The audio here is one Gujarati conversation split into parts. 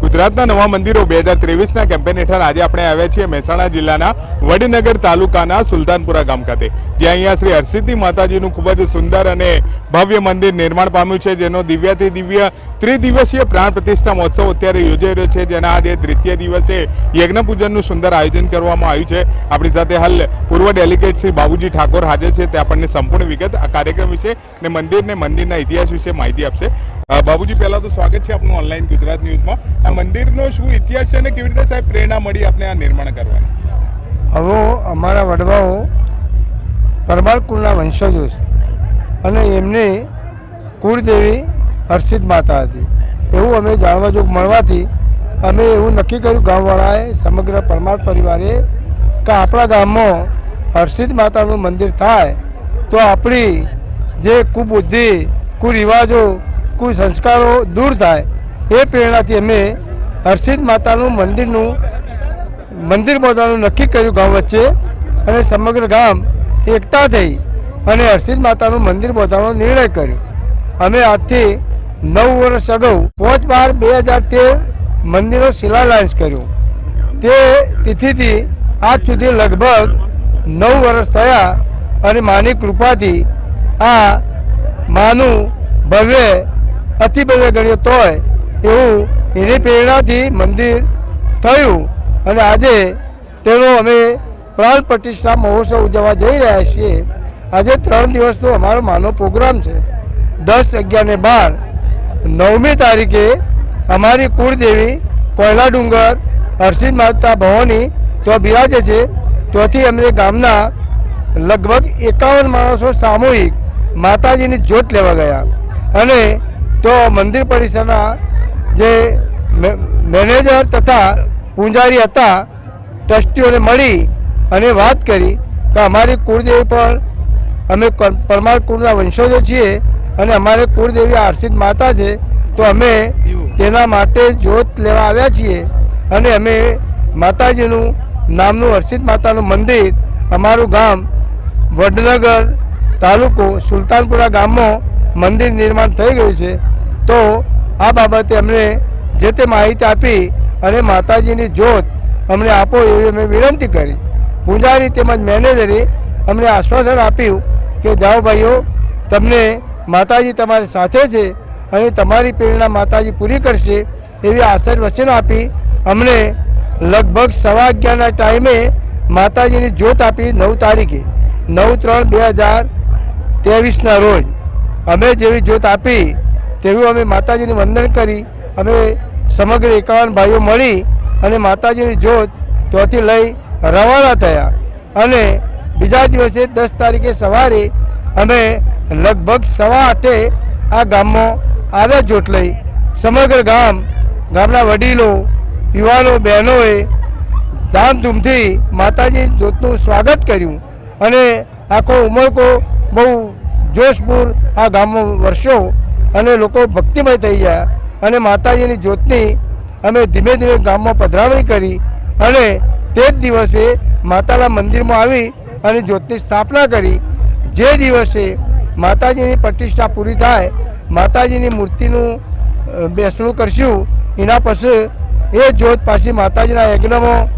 ગુજરાતના નવા મંદિરો બે હજાર ત્રેવીસના કેમ્પેન હેઠળ આજે આપણે આવ્યા છીએ મહેસાણા જિલ્લાના વડનગર તાલુકાના સુલતાનપુરા ગામ ખાતે, જ્યાં અહીંયા શ્રી હરસિદ્ધિ માતાજીનું ખૂબ જ સુંદર અને ભવ્ય મંદિર નિર્માણ પામ્યું છે, જેનો દિવ્યાથી દિવ્ય ત્રિદિવસીય પ્રાણ પ્રતિષ્ઠા મહોત્સવ અત્યારે યોજાઈ રહ્યો છે, જેના આજે તૃતીય દિવસે યજ્ઞપૂજનનું સુંદર આયોજન કરવામાં આવ્યું છે. આપણી સાથે હાલ પૂર્વ ડેલિગેટ શ્રી બાબુજી ઠાકોર હાજર છે, તે આપણને સંપૂર્ણ વિગત આ કાર્યક્રમ વિશે ને મંદિરને મંદિરના ઇતિહાસ વિશે માહિતી આપશે. બાબુજી, પહેલા તો સ્વાગત છે આપનું ઓનલાઈન ગુજરાત ન્યૂઝમાં. આ મંદિરનો શું ઇતિહાસ છે અને કેવી રીતે સાહેબ પ્રેરણા મળી આપને આ નિર્માણ કરવાની? હવે અમારા વડવાઓ પરમાર કુળના વંશજો છે. અને એમની કુળદેવી હર્ષિત માતા હતી. એવું અમે જાણવા જોગ મળવાથી અમે એવું નક્કી કર્યું ગામવાળાએ સમગ્ર પરમાર પરિવારે કે આપણા ગામમાં હર્ષિત માતાનું મંદિર થાય તો આપણી જે કુબુદ્ધિ, કુરિવાજો કુસંસ્કારો દૂર થાય એ પ્રેરણાથી અમે હર્ષિત માતાનું મંદિરનું, મંદિર બાંધવાનું નક્કી કર્યું ગામ વચ્ચે અને સમગ્ર ગામ એકતા થઈ અને હર્ષિત માતાનું મંદિર બાંધવાનો નિર્ણય કર્યો. અમે આજથી નવ વર્ષ અગાઉ પાંચ બાર બે હજાર તેર મંદિરનો શિલાન્યાસ કર્યો. તે તિથિથી આજ સુધી લગભગ નવ વર્ષ થયા અને માની કૃપાથી આ માનું ભવ્ય અતિ ભવ્ય ગણ્યો તોય એવું એની પ્રેરણાથી મંદિર થયું. અને આજે તેનો અમે પ્રાણ પ્રતિષ્ઠા મહોત્સવ ઉજવવા જઈ રહ્યા છીએ. આજે ત્રણ દિવસનો અમારો માનો પ્રોગ્રામ છે. દસ અગિયાર ને બાર. નવમી તારીખે અમારી કુળદેવી કોયલા ડુંગર હર્ષિદ માતા ભવાની તો બિરાજે છે. ત્યાંથી અમને ગામના લગભગ એકાવન માણસો સામૂહિક માતાજીની જોત લેવા ગયા. અને તો મંદિર પરિસરના જે મેનેજર તથા પૂંજારી હતા, ટ્રસ્ટીઓને મળી અને વાત કરી કે અમારી કુળદેવી પણ, અમે પરમાર કુળના વંશજો છીએ અને અમારે કુળદેવી આર્ષિત માતા છે, તો અમે તેના માટે જ્યોત લેવા આવ્યા છીએ અને અમે માતાજીનું નામનું હર્ષિત માતાનું મંદિર, અમારું ગામ વડનગર તાલુકો સુલતાનપુરા ગામમાં મંદિર નિર્માણ થઈ ગયું છે. તો આ બાબતે અમને જે તે માહિતી આપી અને માતાજીની જોત અમને આપો એવી અમે વિનંતી કરી. પૂજારી તેમજ મેનેજરે અમને આશ્વાસન આપ્યું કે, જાઓ ભાઈઓ, તમને માતાજી તમારી સાથે છે અને તમારી પ્રેરણા માતાજી પૂરી કરશે એવી આશર વચન આપી અમને લગભગ સવા અગિયારના ટાઈમે માતાજીની જોત આપી નવ તારીખે, નવ ત્રણ બે હજાર ત્રેવીસના રોજ. અમે જેવી જોત આપી તેવું અમે માતાજીની વંદન કરી, અમે સમગ્ર એકાવન ભાઈઓ મળી અને માતાજીની જોત ત્યાંથી લઈ રવાના થયા. અને બીજા દિવસે દસ તારીખે સવારે અમે લગભગ સવા આઠે આ ગામમાં આવ્યા જોટ લઈ, સમગ્ર ગામ, ગામના વડીલો, યુવાનો, બહેનોએ ધામધૂમથી માતાજી જોતનું સ્વાગત કર્યું. અને આખો ઉમળકો બહુ જોશપૂર આ ગામમાં વર્ષો અને લોકો ભક્તિમય થઈ ગયા. અને માતાજીની જ્યોતની અમે ધીમે ધીમે ગામમાં પધરાવણી કરી અને તે જ દિવસે માતાના મંદિરમાં આવી અને જ્યોતની સ્થાપના કરી. જે દિવસે માતાજીની પ્રતિષ્ઠા પૂરી થાય, માતાજીની મૂર્તિનું બેસણું કરશું, એના પછી એ જ્યોત પાછી માતાજીના યજ્ઞમાં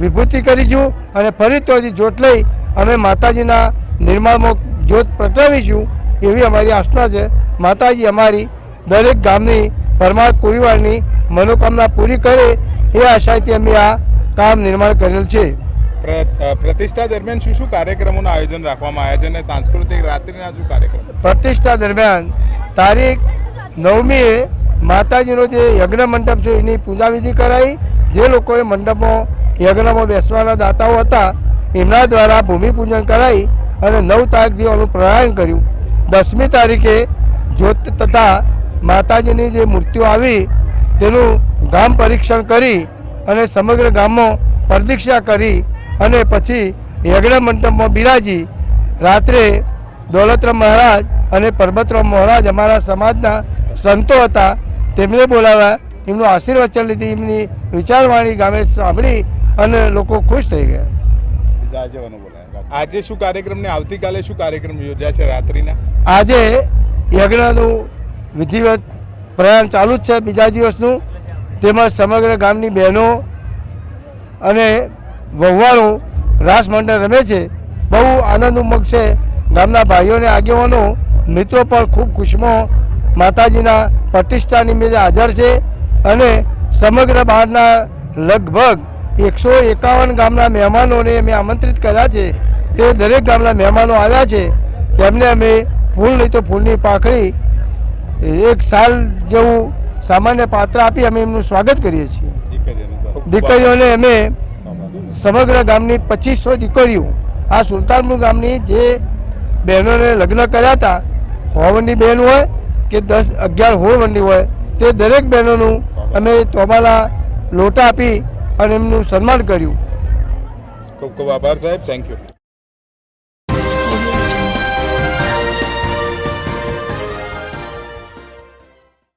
વિભૂતિ કરીશું અને ફરી તો જ્યોત લઈ અમે માતાજીના નિર્માણમાં જ્યોત પ્રગટાવીશું એવી અમારી આસ્થા છે. માતાજી અમારી દરેક ગામની પરમાર પરિવારની મનોકામના પૂરી કરે એ આશાથી અમે આ કામ નિર્માણ કરેલ છે. પ્ર- પ્રતિષ્ઠા દરમિયાન શું શું કાર્યક્રમોનું આયોજન રાખવામાં આવ્યા છે અને સાંસ્કૃતિક રાત્રિના શું કાર્યક્રમ? પ્રતિષ્ઠા દરમિયાન તારીખ નવમીએ માતાજીનો જે યજ્ઞ મંડપ છે એની પૂજાવિધિ કરાઈ. જે લોકોએ મંડપમાં યજ્ઞમાં બેસવાના દાતાઓ હતા એમના દ્વારા ભૂમિપૂજન કરાઈ અને નવ તારીખથી એનું પ્રયાણ કર્યું. દસમી તારીખે જ્યોત તથા માતાજીની જે મૂર્તિઓ આવી તેનું ગામ પરીક્ષણ કરી અને સમગ્ર ગામમાં પ્રદીક્ષા કરી અને પછી યજ્ઞ મંડપમાં બિરાજી. રાત્રે દોલતરામ મહારાજ અને પરબતરામ મહારાજ અમારા સમાજના સંતો હતા તેમને બોલાવ્યા એમનું આશીર્વચન લીધી એમની વિચારવાણી ગામે સાંભળી અને લોકો ખુશ થઈ ગયા. આજે શું કાર્યક્રમ ને આવતીકાલે શું કાર્યક્રમ યોજાશે રાત્રિના? આજે યજ્ઞનું વિધિવત પ્રયાણ ચાલુ જ છે બીજા દિવસનું. તેમાં સમગ્ર ગામની બહેનો અને વહુવાળો રાસ મંડળ રમે છે. બહુ આનંદ ઉમંગ છે. ગામના ભાઈઓને આગેવાનો, મિત્રો પણ ખૂબ ખુશમાં માતાજીના પ્રતિષ્ઠા નિમિત્તે હાજર છે અને સમગ્ર બહારના લગભગ એકસો એકાવન ગામના મહેમાનોને અમે આમંત્રિત કર્યા છે. તે દરેક ગામના મહેમાનો આવ્યા છે. તેમને અમે ફૂલ નહીં તો ફૂલની પાંખડી એક સાલ જેવું સામાન્ય પાત્ર આપી અમે એમનું સ્વાગત કરીએ છીએ. દીકરીઓને અમે સમગ્ર ગામની પચીસો દીકરીઓ, આ સુલતાનપુર ગામની જે બહેનોને લગ્ન કર્યા હતા, હોવનની બહેન હોય કે દસ અગિયાર હોવનની હોય, તે દરેક બહેનોનું અમે તોબાલા લોટા આપી અને એમનું સન્માન કર્યું. ખૂબ ખૂબ આભાર સાહેબ થેન્ક યુ